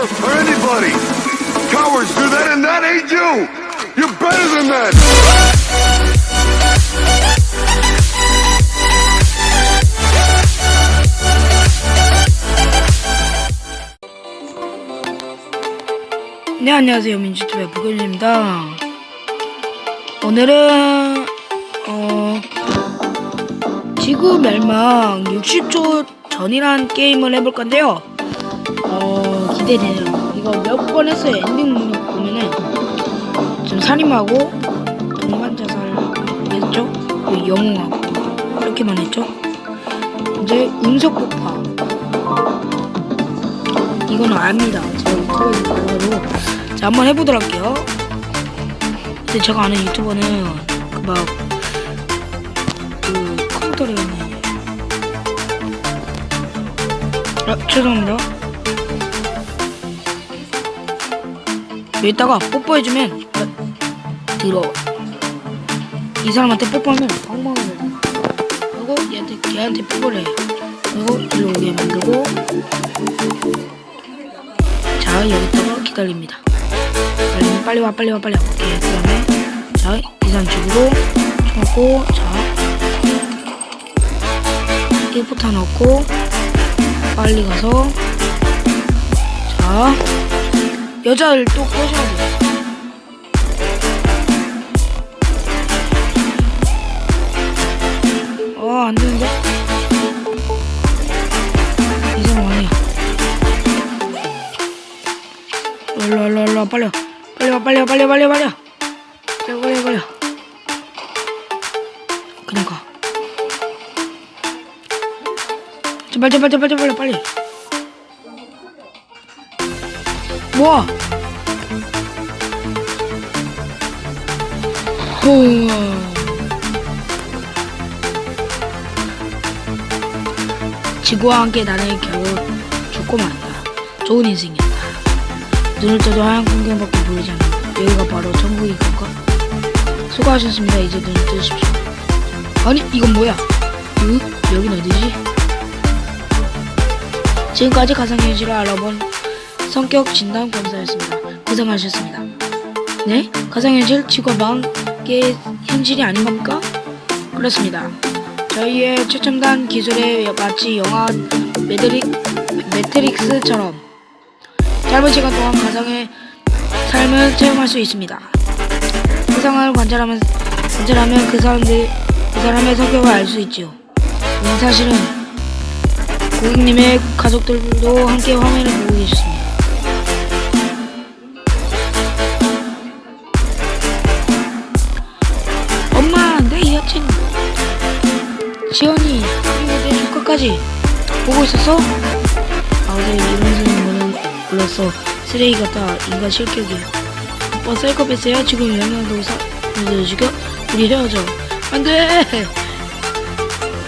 or anybody. Cowards do that and that ain't you. You're better than that. 네 안녕하세요 민주투의 부근입니다 오늘은 어 지구 멸망 60초 전이란 게임을 해볼 건데요 어 기대되네요 이거 몇 번 했어요 엔딩 문을 보면은 좀 살인하고 동반 자살 했죠 그리고 영웅하고 이렇게만 했죠 이제 운석 폭파 이거는 압니다. 제가 유튜브에서 봐가지고 자 한번 해보도록 할게요. 근데 제가 아는 유튜버는 그막그 컴퓨터를. 아 죄송합니다. 여기다가 뽀뽀해주면 아, 들어. 이 사람한테 뽀뽀하면 방망이를 해. 그리고 얘한테 걔한테 뽀뽀를 해. 그리고 일로 오게 만들고 자 여기다가 기다립니다 기다리면 빨리 와 빨리 와 빨리 와 오케이 그 다음에 자 이산축으로 넣고 자 1포탄 넣고 빨리 가서 자 여자를 또 꼬셔야 돼. 와, 안 되는데? 이제 뭐하니? 일로, 일로, 일로, 빨리 와. 빨리 와, 빨리 와, 빨리 와, 빨리 와, 빨리 와. 빨리 와, 빨리 와, 빨리 와. 그냥 가. 제발, 제발, 제발, 제발, 빨리. 뭐야 후 지구와 함께 나는 겨우 죽고 만다 좋은 인생이었다 눈을 떠도 하얀 풍경밖에 보이지 않아 여기가 바로 천국인 건가? 수고하셨습니다. 이제 눈을 뜨십시오. 아니 이건 뭐야? 으? 여긴 어디지? 지금까지 가상현실을 알아본 성격 진단 검사였습니다. 고생하셨습니다. 네? 가상현실 직업방의 현실이 아닌 겁니까? 그렇습니다. 저희의 최첨단 기술에 마치 영화 매드릭, 매트릭스처럼 짧은 시간 동안 가상의 삶을 체험할 수 있습니다. 세상을 관찰하면 관찰하면 그 사람들 그 사람의 성격을 알 수 있지요. 음, 사실은 고객님의 가족들도 함께 화면을 보고 계셨습니다. 그리고 내 조카까지 보고 있었어? 아, 네, 이런 선생님은 불렀어. 쓰레기 같다. 인간 실격이야. 오빠 뺐어요? 지금 영양도 사, 도 죽여? 우리 헤어져. 안 돼!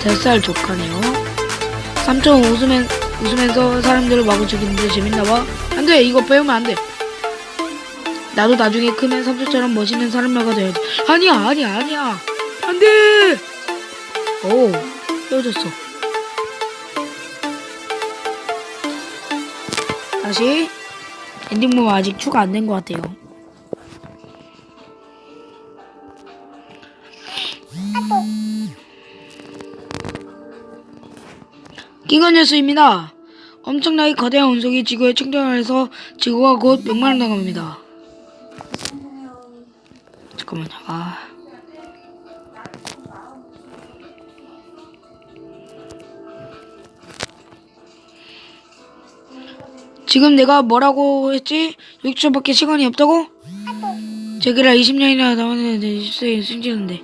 뱃살 족하네요. 삼촌 웃으면, 웃으면서 사람들을 마구 죽이는데 재밌나봐? 안 돼! 이거 배우면 안 돼! 나도 나중에 크면 삼촌처럼 멋있는 사람녀가 돼야지. 아니야, 아니야, 아니야! 안 돼! 오, 헤어졌어. 다시 엔딩 부분 아직 추가 안 된 것 같아요. 기관 뉴스입니다. 엄청나게 거대한 운석이 지구에 충돌해서 지구가 곧 멸망당합니다. 지금 내가 뭐라고 했지? 6초밖에 시간이 없다고? 제기라 20년이나 남았는데 승진인데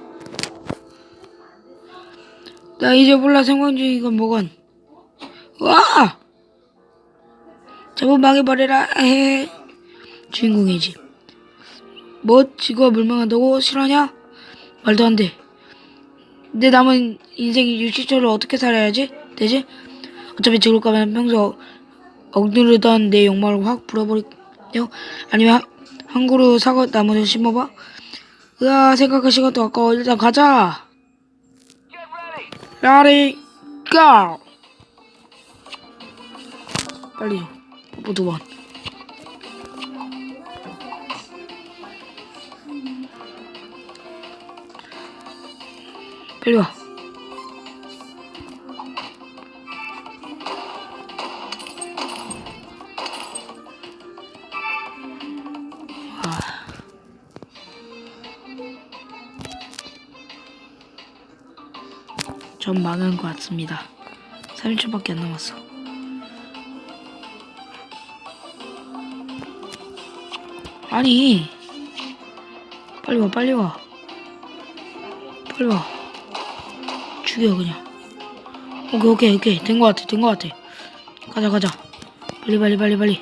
나 이제 몰라 생각 중이건 뭐건 와! 제법 망해버려라 에헤 주인공이지 뭐 지구가 멸망한다고 싫어하냐? 말도 안돼 내 남은 인생 60초를 어떻게 살아야지? 되지? 어차피 죽을 거면 평소 억누르던 내 욕망을 확 불어버리려 아니면 한 그루 사과 나무를 심어봐. 으아 생각할 시간도 아까워. 일단 가자. 라리 고 빨리 모두번 빨리 와. 많은 것 같습니다. 30초밖에 안 남았어. 아니, 빨리 와, 빨리 와, 빨리 와. 죽여 그냥. 오케이, 오케이, 오케이, 된 것 같아, 된 것 같아. 가자, 가자. 빨리, 빨리, 빨리, 빨리.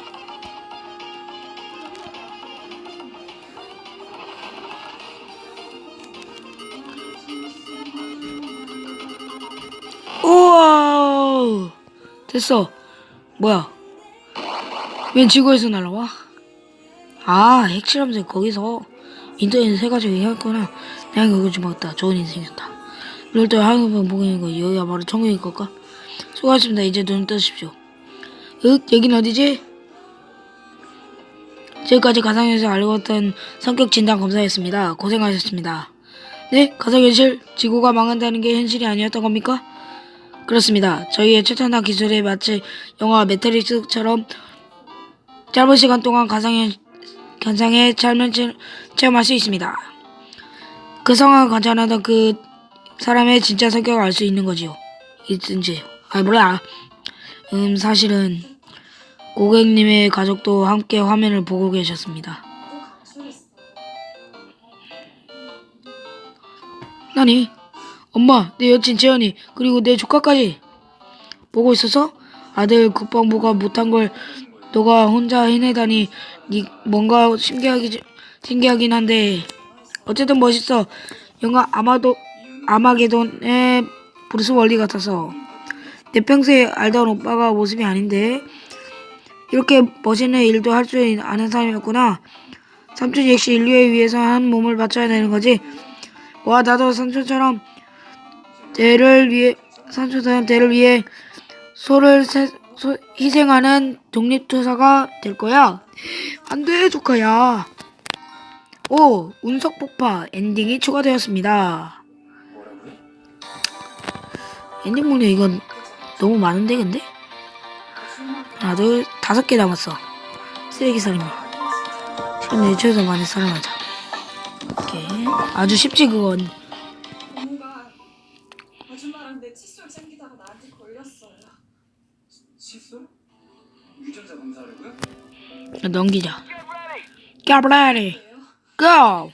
됐어. 뭐야? 웬 지구에서 날라와? 아 핵실험생 거기서 인터넷 해가지고 얘기했구나. 내가 그거 좀 먹었다. 좋은 인생이었다. 이럴 때 한국만 보고 있는 거 여기가 바로 천국일 걸까? 수고하셨습니다. 이제 눈 뜨십시오. 윽 여긴 어디지? 지금까지 가상현실 알고 있던 성격 진단 검사였습니다. 고생하셨습니다. 네? 가상현실 지구가 망한다는 게 현실이 아니었던 겁니까? 그렇습니다. 저희의 최첨단 기술에 마치 영화 매트릭스처럼 짧은 시간 동안 가상의 현상에 삶을 체- 체험할 수 있습니다. 그 상황을 관찰하던 그 사람의 진짜 성격을 알 수 있는 거지요. 있든지요. 아 몰라. 음 사실은 고객님의 가족도 함께 화면을 보고 계셨습니다. 나니? 엄마, 내 여친 재현이, 그리고 내 조카까지 보고 있어서 아들 국방부가 못한 걸 너가 혼자 해내다니 니 뭔가 신기하기 신기하긴 한데 어쨌든 멋있어. 영화 아마도 아마게돈의 브루스 월리 같아서 내 평소에 알던 오빠가 모습이 아닌데 이렇게 멋있는 일도 할 줄 아는 사람이었구나. 삼촌 역시 인류에 위해서 한 몸을 바쳐야 되는 거지. 와 나도 삼촌처럼 대를 위해 산소사는 대를 위해 소를 세- 소- 희생하는 독립투사가 될 거야. 안돼 조카야. 오 운석 폭파 엔딩이 추가되었습니다. 엔딩 문제 이건 너무 많은데 근데 하나 둘 다섯 개 남았어. 쓰레기 살인마. 지금 내주에서 많이 살아나자. 이렇게 아주 쉽지 그건. 유전자 검사하려고요? 넘기자. Get ready. Go.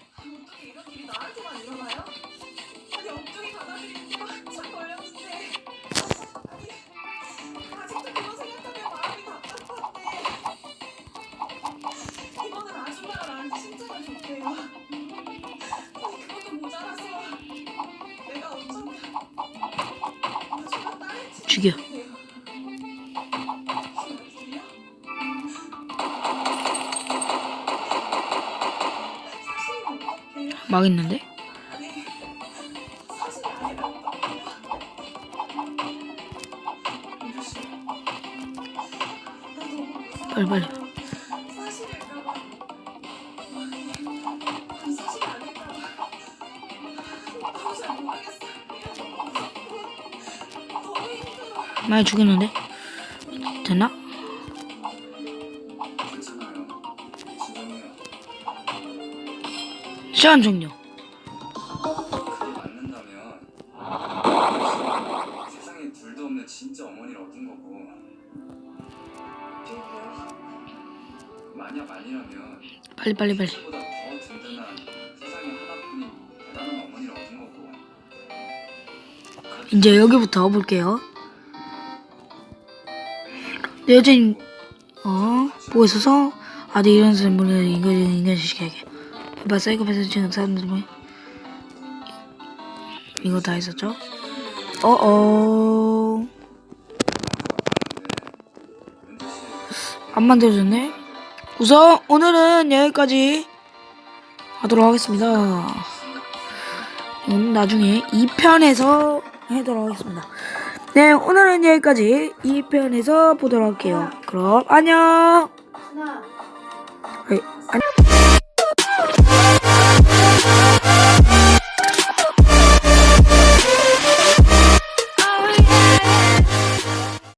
죽여? 르겠어 너무 힘들어 많이 죽였는데? 됐나? 시간 종료. 그게 맞는다면 세상에 둘도 없는 진짜 어머니를 얻은 거고 만약 아니라면 빨리 빨리 빨리. 보다 더 든든한 세상에 하나뿐인 대단한 어머니를 얻은 거고 이제 여기부터 볼게요. 내 여친 어 보고 있어서 아들 이런 사람을 인간 인간시켜야게. 오빠 사이코패스 지금 사람들 뭐 이거 다 했었죠? 어어 안 만들어졌네. 우선 오늘은 여기까지 하도록 하겠습니다. 이건 나중에 2편에서 하도록 하겠습니다. 네, 오늘은 여기까지 2편에서 보도록 할게요. 그럼 안녕. 네, 안녕.